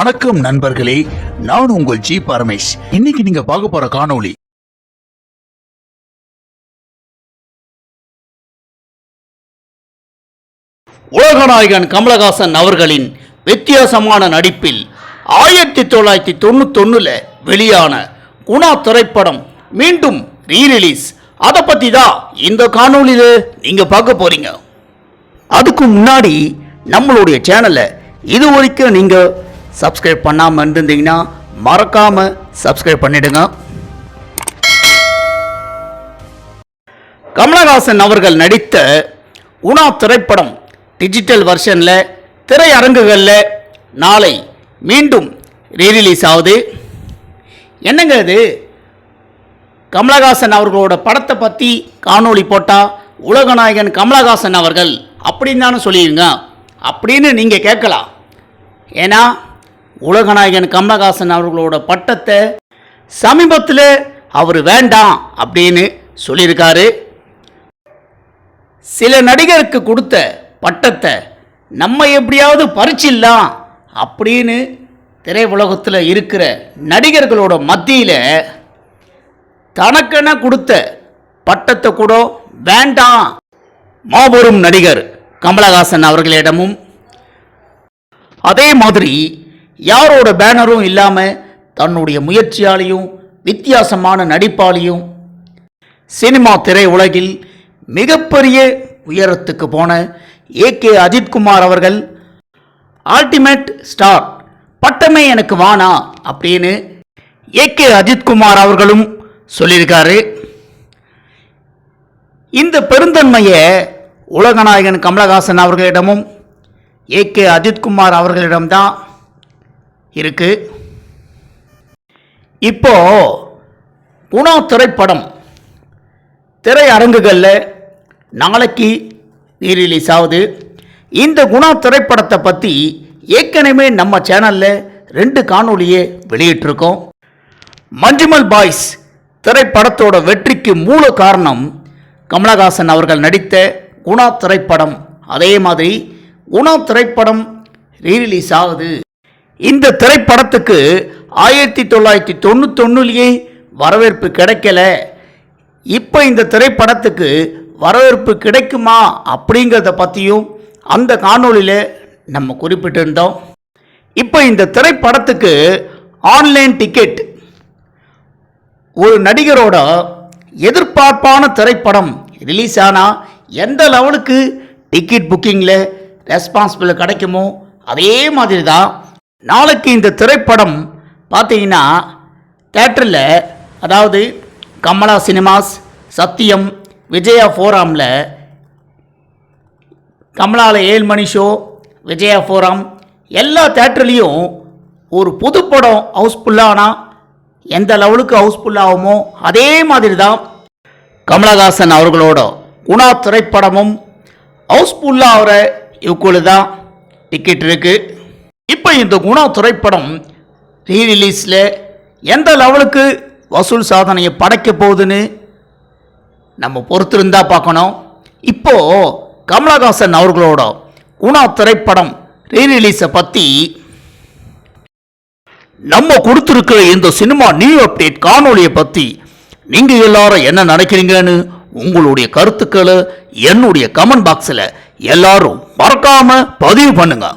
வணக்கம் நண்பர்களே நான் உங்கள் ஜி பரமேஷ். இன்னைக்கு நீங்க பார்க்க போற காணொளி உலகநாயகன் கமலஹாசன் அவர்களின் வித்தியாசமான நடிப்பில் ஆயிரத்தி தொள்ளாயிரத்தி தொண்ணூத்தொன்னுல வெளியான குணா திரைப்படம் மீண்டும் ரீரிலீஸ் அதை பத்தி தான் இந்த காணொளியில நீங்க பார்க்க போறீங்க. அதுக்கு முன்னாடி நம்மளுடைய சேனலை இது வரைக்கும் நீங்க சப்ஸ்கிரைப் பண்ணாமல் இருந்திருந்தீங்கன்னா மறக்காமல் சப்ஸ்கிரைப் பண்ணிடுங்க. கமலஹாசன் அவர்கள் நடித்த உணா திரைப்படம் டிஜிட்டல் வெர்ஷனில் திரையரங்குகளில் நாளை மீண்டும் ரீரிலீஸ் ஆகுது. என்னங்க இது? கமலஹாசன் அவர்களோட படத்தை பற்றி காணொளி போட்டால் உலகநாயகன் கமலஹாசன் அவர்கள் அப்படின்னு தானே சொல்லிடுங்க அப்படின்னு நீங்கள் கேட்கலாம். ஏன்னா உலகநாயகன் கமலஹாசன் அவர்களோட பட்டத்தை சமீபத்தில் அவர் வேண்டாம் அப்படின்னு சொல்லியிருக்காரு. சில நடிகருக்கு கொடுத்த பட்டத்தை நம்ம எப்படியாவது பறிச்சிடலாம் அப்படின்னு திரையுலகத்தில் இருக்கிற நடிகர்களோட மத்தியில் தனக்கென கொடுத்த பட்டத்தை கூட வேண்டாம். மாபெரும் நடிகர் கமலஹாசன் அவர்களிடமும். அதே மாதிரி யாரோட பேனரும் இல்லாமல் தன்னுடைய முயற்சியாலையும் வித்தியாசமான நடிப்பாலையும் சினிமா திரை உலகில் மிகப்பெரிய உயரத்துக்கு போன ஏ கே அஜித்குமார் அவர்கள் அல்டிமேட் ஸ்டார் பட்டமே எனக்கு வானா அப்படின்னு ஏ கே அஜித்குமார் அவர்களும் சொல்லியிருக்காரு. இந்த பெருந்தன்மையை உலகநாயகன் கமலஹாசன் அவர்களிடமும் ஏ கே அஜித்குமார் அவர்களிடம்தான் இருக்கு. இப்போ குணா திரைப்படம். திரையரங்குகளில் நாளைக்கு ரீரிலீஸ் ஆகுது. இந்த குணா திரைப்படத்தை பற்றி ஏற்கனவே நம்ம சேனலில் ரெண்டு காணொளியை வெளியிட்டிருக்கோம். மஞ்சுமல் பாய்ஸ் திரைப்படத்தோட வெற்றிக்கு மூல காரணம் கமலஹாசன் அவர்கள் நடித்த குணா திரைப்படம். அதே மாதிரி குணா திரைப்படம் ரீரிலீஸ் ஆகுது. இந்த திரைப்படத்துக்கு ஆயிரத்தி தொள்ளாயிரத்தி தொண்ணூத்தொன்னுலேயே வரவேற்பு கிடைக்கல. இப்போ இந்த திரைப்படத்துக்கு வரவேற்பு கிடைக்குமா அப்படிங்கிறத பற்றியும் அந்த காணொளியில் நம்ம குறிப்பிட்டிருந்தோம். இப்போ இந்த திரைப்படத்துக்கு ஆன்லைன் டிக்கெட். ஒரு நடிகரோட எதிர்பார்ப்பான திரைப்படம் ரிலீஸ் ஆனால் எந்த லெவலுக்கு டிக்கெட் புக்கிங்கில் ரெஸ்பான்சிபிள் கிடைக்குமோ அதே மாதிரி தான் நாளைக்கு இந்த திரைப்படம் பார்த்தீங்கன்னா தேட்டரில் அதாவது கமலா சினிமாஸ் சத்தியம் விஜயா ஃபோராமில் கமலாவில் ஏழு மணி ஷோ விஜயா ஃபோரம் எல்லா தேட்டர்லேயும் ஒரு புது படம் ஹவுஸ்ஃபுல்லானா எந்த லெவலுக்கு ஹவுஸ்ஃபுல் ஆகுமோ அதே மாதிரி தான் கமலஹாசன் அவர்களோட குணா திரைப்படமும் ஹவுஸ்ஃபுல்லாக ஆகிற தான் டிக்கெட் இருக்குது இப்போ இந்த குணா திரைப்படம் ரீ ரிலீஸில் எந்த லெவலுக்கு வசூல் சாதனையை படைக்க போகுதுன்னு நம்ம பொறுத்திருந்தா பார்க்கணும். இப்போது கமலஹாசன் அவர்களோட குணா திரைப்படம் ரீ ரிலீஸை பற்றி நம்ம கொடுத்துருக்கிற இந்த சினிமா நியூ அப்டேட் காணொலியை பற்றி நீங்கள் எல்லாரும் என்ன நினைக்கிறீங்கன்னு உங்களுடைய கருத்துக்களை என்னுடைய கமெண்ட் பாக்ஸில் எல்லாரும் மறக்காமல் பதிவு பண்ணுங்கள்